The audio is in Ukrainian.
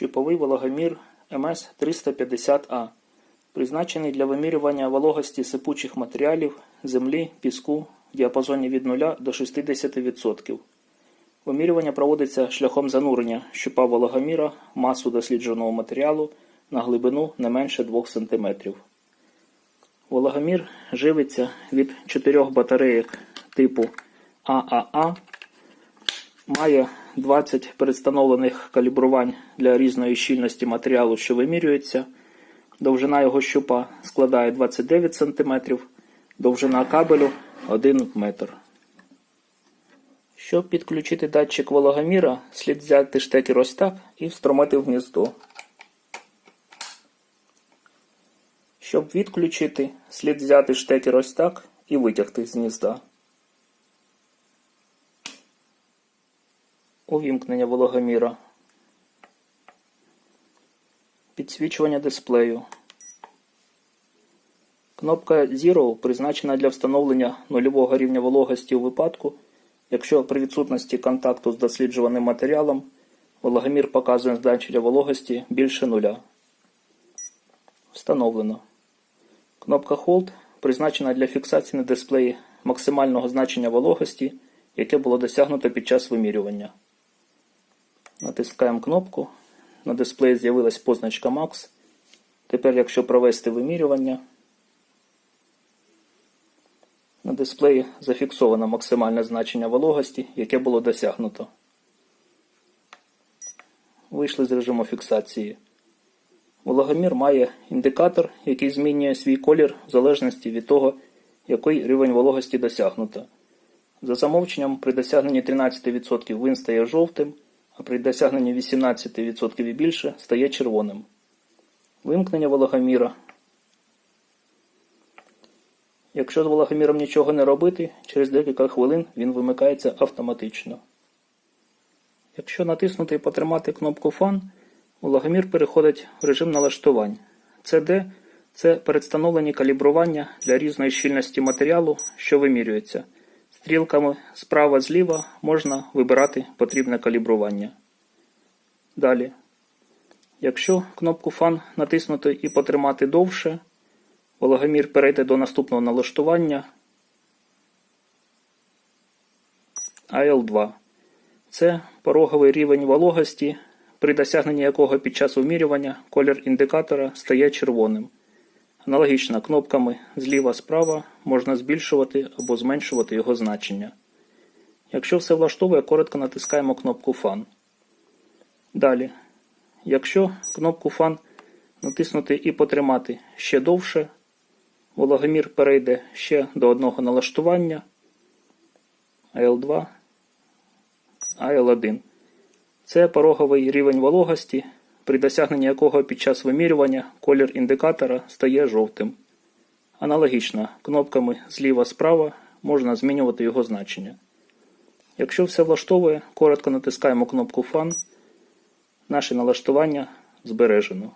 Щиповий вологомір МС-350А, призначений для вимірювання вологості сипучих матеріалів, землі, піску в діапазоні від 0 до 60%. Вимірювання проводиться шляхом занурення щупа вологоміра масу дослідженого матеріалу на глибину не менше 2 см. Вологомір живиться від чотирьох батареїк типу ААА, має 20 передстановлених калібрувань для різної щільності матеріалу, що вимірюється. Довжина його щупа складає 29 см, довжина кабелю 1 метр. Щоб підключити датчик вологоміра, слід взяти штекер ось так і встромити в гніздо. Щоб відключити, слід взяти штекер ось так і витягти з гнізда. Увімкнення вологоміра. Підсвічування дисплею. Кнопка Zero призначена для встановлення нульового рівня вологості у випадку, якщо при відсутності контакту з досліджуваним матеріалом вологомір показує значення вологості більше нуля. Встановлено. Кнопка Hold призначена для фіксації на дисплеї максимального значення вологості, яке було досягнуто під час вимірювання. Натискаємо кнопку. На дисплеї з'явилась позначка Max. Тепер, якщо провести вимірювання, на дисплеї зафіксовано максимальне значення вологості, яке було досягнуто. Вийшли з режиму фіксації. Вологомір має індикатор, який змінює свій колір в залежності від того, який рівень вологості досягнуто. За замовченням, при досягненні 13% він стає жовтим, а при досягненні 18% і більше стає червоним. Вимкнення вологоміра. Якщо з вологоміром нічого не робити, через декілька хвилин він вимикається автоматично. Якщо натиснути і потримати кнопку Фан, вологомір переходить в режим налаштувань. CD – це передстановлені калібрування для різної щільності матеріалу, що вимірюється. Стрілками справа зліва можна вибирати потрібне калібрування. Далі. Якщо кнопку Фан натиснути і потримати довше, вологомір перейде до наступного налаштування AL2. Це пороговий рівень вологості, при досягненні якого під час вимірювання колір індикатора стає червоним. Аналогічно кнопками зліва-справа можна збільшувати або зменшувати його значення. Якщо все влаштовує, коротко натискаємо кнопку Фан. Далі. Якщо кнопку Фан натиснути і потримати ще довше, вологомір перейде ще до одного налаштування AL2, AL1. Це пороговий рівень вологості, при досягненні якого під час вимірювання колір індикатора стає жовтим. Аналогічно, кнопками зліва-справа можна змінювати його значення. Якщо все влаштовує, коротко натискаємо кнопку Фан. Наше налаштування збережено.